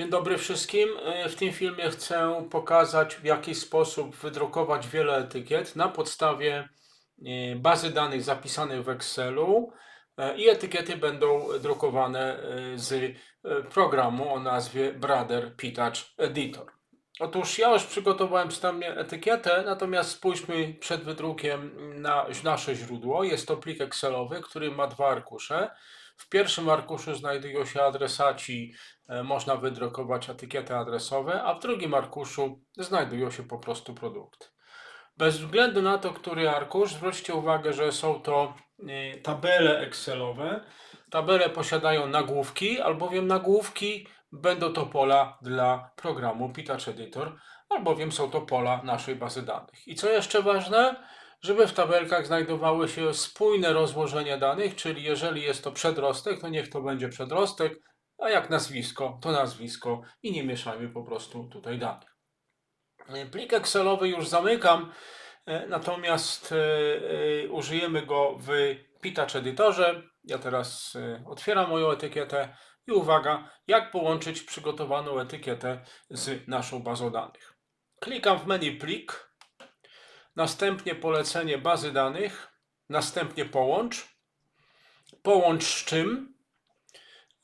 Dzień dobry wszystkim. E, W tym filmie chcę pokazać, w jaki sposób wydrukować wiele etykiet na podstawie e, bazy danych zapisanych w Excelu e, i etykiety będą drukowane z programu o nazwie Brother Pitach Editor. Otóż ja już przygotowałem wstępnie etykietę, natomiast spójrzmy przed wydrukiem na nasze źródło. Jest to plik Excelowy, który ma dwa arkusze. W pierwszym arkuszu znajdują się adresaci, e, można wydrukować etykiety adresowe, a w drugim arkuszu znajdują się po prostu produkty. Bez względu na to, który arkusz, zwróćcie uwagę, że są to tabele Excelowe. Tabele posiadają nagłówki, albowiem nagłówki będą to pola dla programu Pitach Editor, albowiem są to pola naszej bazy danych. I co jeszcze ważne, żeby w tabelkach znajdowały się spójne rozłożenie danych, czyli jeżeli jest to przedrostek, to niech to będzie przedrostek, a jak nazwisko, to nazwisko i nie mieszajmy po prostu tutaj danych. Plik Excelowy już zamykam, natomiast e, e, użyjemy go w Pitach Editorze. Ja teraz e, otwieram moją etykietę i uwaga, jak połączyć przygotowaną etykietę z naszą bazą danych. Klikam w menu plik, następnie polecenie bazy danych, następnie połącz. Połącz z czym?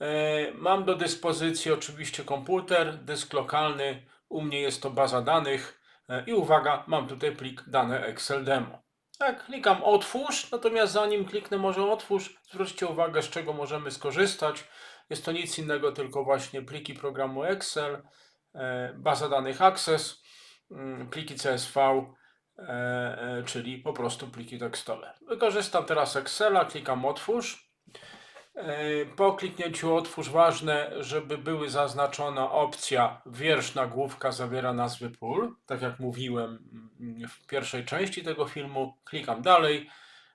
E, Mam do dyspozycji oczywiście komputer, dysk lokalny, u mnie jest to baza danych e, i uwaga, mam tutaj plik dane Excel demo. Tak, klikam otwórz, natomiast zanim kliknę może otwórz, zwróćcie uwagę z czego możemy skorzystać. Jest to nic innego, tylko właśnie pliki programu Excel, e, baza danych Access, mm, pliki CSV, e, e, czyli po prostu pliki tekstowe. Wykorzystam teraz Excela, klikam otwórz. E, Po kliknięciu otwórz ważne, żeby były zaznaczona opcja wiersz nagłówka zawiera nazwy pól. Tak jak mówiłem mm, w pierwszej części tego filmu, klikam dalej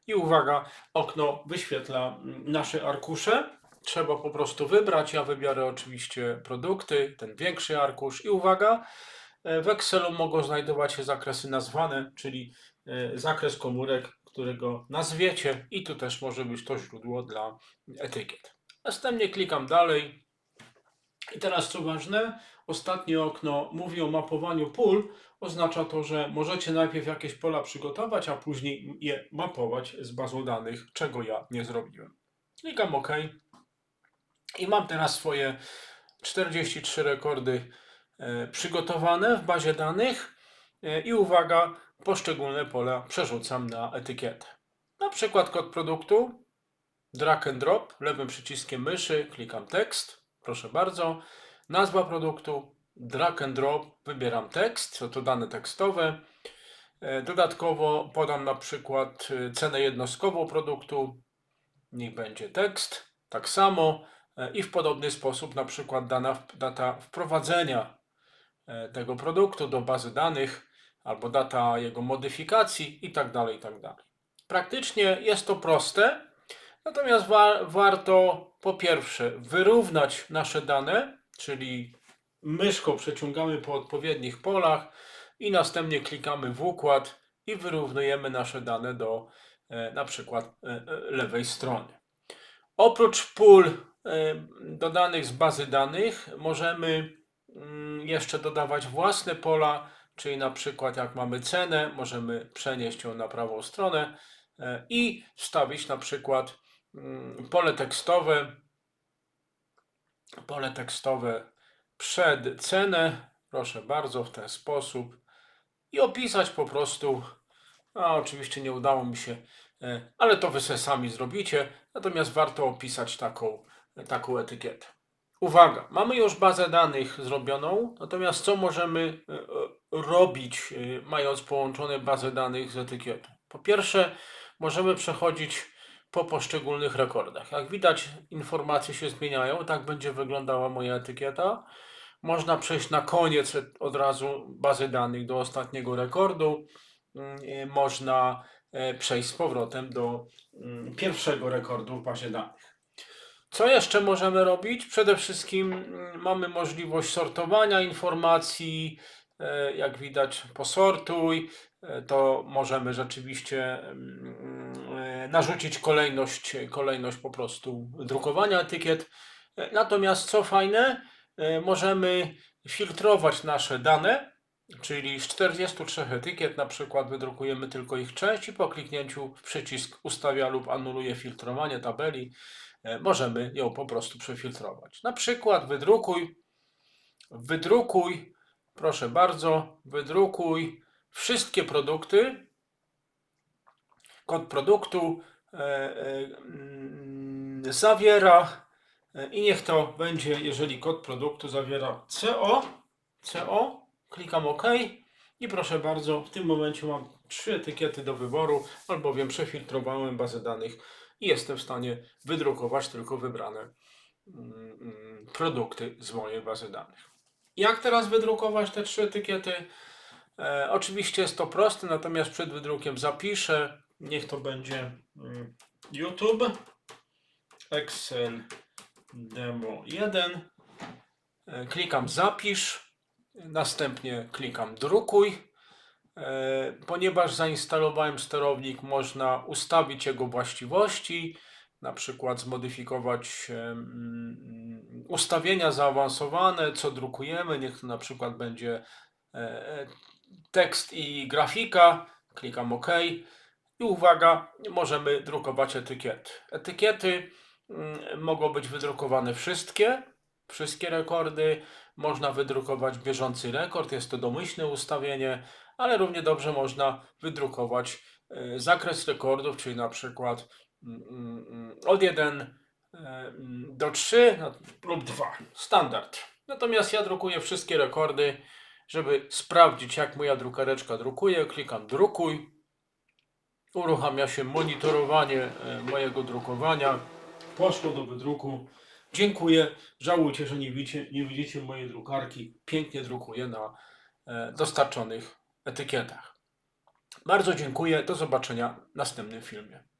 i uwaga, okno wyświetla mm, nasze arkusze. Trzeba po prostu wybrać. Ja wybiorę oczywiście produkty, ten większy arkusz i uwaga, e, w Excelu mogą znajdować się zakresy nazwane, czyli e, zakres komórek, którego nazwiecie i tu też może być to źródło dla etykiet. Następnie klikam dalej. I teraz co ważne, ostatnie okno mówi o mapowaniu pól. Oznacza to, że możecie najpierw jakieś pola przygotować, a później je mapować z bazą danych, czego ja nie zrobiłem. Klikam OK. I mam teraz swoje 43 rekordy e, przygotowane w bazie danych. E, I uwaga, poszczególne pola przerzucam na etykietę. Na przykład kod produktu, drag and drop, lewym przyciskiem myszy, klikam tekst, proszę bardzo. Nazwa produktu, drag and drop, wybieram tekst, są to dane tekstowe. E, Dodatkowo podam na przykład e, cenę jednostkową produktu, niech będzie tekst, tak samo i w podobny sposób na przykład dana, data wprowadzenia tego produktu do bazy danych albo data jego modyfikacji i tak dalej, i tak. Praktycznie jest to proste, natomiast wa- warto po pierwsze wyrównać nasze dane, czyli myszką przeciągamy po odpowiednich polach i następnie klikamy w układ i wyrównujemy nasze dane do e, na przykład e, e, lewej strony. Oprócz pól e, dodanych z bazy danych możemy mm, jeszcze dodawać własne pola, czyli na przykład jak mamy cenę, możemy przenieść ją na prawą stronę e, i wstawić na przykład mm, pole tekstowe, pole tekstowe przed cenę, proszę bardzo, w ten sposób i opisać po prostu, a oczywiście nie udało mi się, e, ale to wy sobie sami zrobicie, natomiast warto opisać taką, taką etykietę. Uwaga, mamy już bazę danych zrobioną, natomiast co możemy e, e, robić, e, mając połączone bazę danych z etykietą? Po pierwsze, możemy przechodzić po poszczególnych rekordach. Jak widać, informacje się zmieniają, tak będzie wyglądała moja etykieta. Można przejść na koniec od razu bazy danych do ostatniego rekordu. Mm, e, Można e, przejść z powrotem do mm, pierwszego rekordu w bazie danych. Co jeszcze możemy robić? Przede wszystkim mm, mamy możliwość sortowania informacji. E, Jak widać, posortuj. E, To możemy rzeczywiście mm, e, narzucić kolejność, kolejność po prostu drukowania etykiet. Natomiast co fajne, możemy filtrować nasze dane, czyli z 43 etykiet na przykład wydrukujemy tylko ich część i po kliknięciu w przycisk ustawia lub anuluje filtrowanie tabeli możemy ją po prostu przefiltrować. Na przykład wydrukuj, wydrukuj, proszę bardzo, wydrukuj wszystkie produkty, kod produktu e, e, mm, zawiera e, i niech to będzie, jeżeli kod produktu zawiera CO, CO, klikam OK i proszę bardzo, w tym momencie mam trzy etykiety do wyboru, albowiem przefiltrowałem bazę danych i jestem w stanie wydrukować tylko wybrane mm, mm, produkty z mojej bazy danych. Jak teraz wydrukować te trzy etykiety? E, oczywiście jest to proste, natomiast przed wydrukiem zapiszę. Niech to będzie mm, YouTube, Excel Demo 1. E, Klikam zapisz, następnie klikam drukuj. E, Ponieważ zainstalowałem sterownik, można ustawić jego właściwości, na przykład zmodyfikować em, ustawienia zaawansowane, co drukujemy. Niech to na przykład będzie e, tekst i grafika. Klikam OK. I uwaga, możemy drukować etykiety. Etykiety mm, mogą być wydrukowane wszystkie, wszystkie rekordy. Można wydrukować bieżący rekord, jest to domyślne ustawienie, ale równie dobrze można wydrukować e, zakres rekordów, czyli na przykład mm, mm, mm, od 1 do 3 no, lub 2. Standard. Natomiast ja drukuję wszystkie rekordy, żeby sprawdzić, jak moja drukareczka drukuje. Klikam drukuj. Uruchamia się monitorowanie e, mojego drukowania. Poszło do wydruku. Dziękuję. Żałujcie, że nie widzicie, nie widzicie mojej drukarki. Pięknie drukuje na e, dostarczonych etykietach. Bardzo dziękuję. Do zobaczenia w następnym filmie.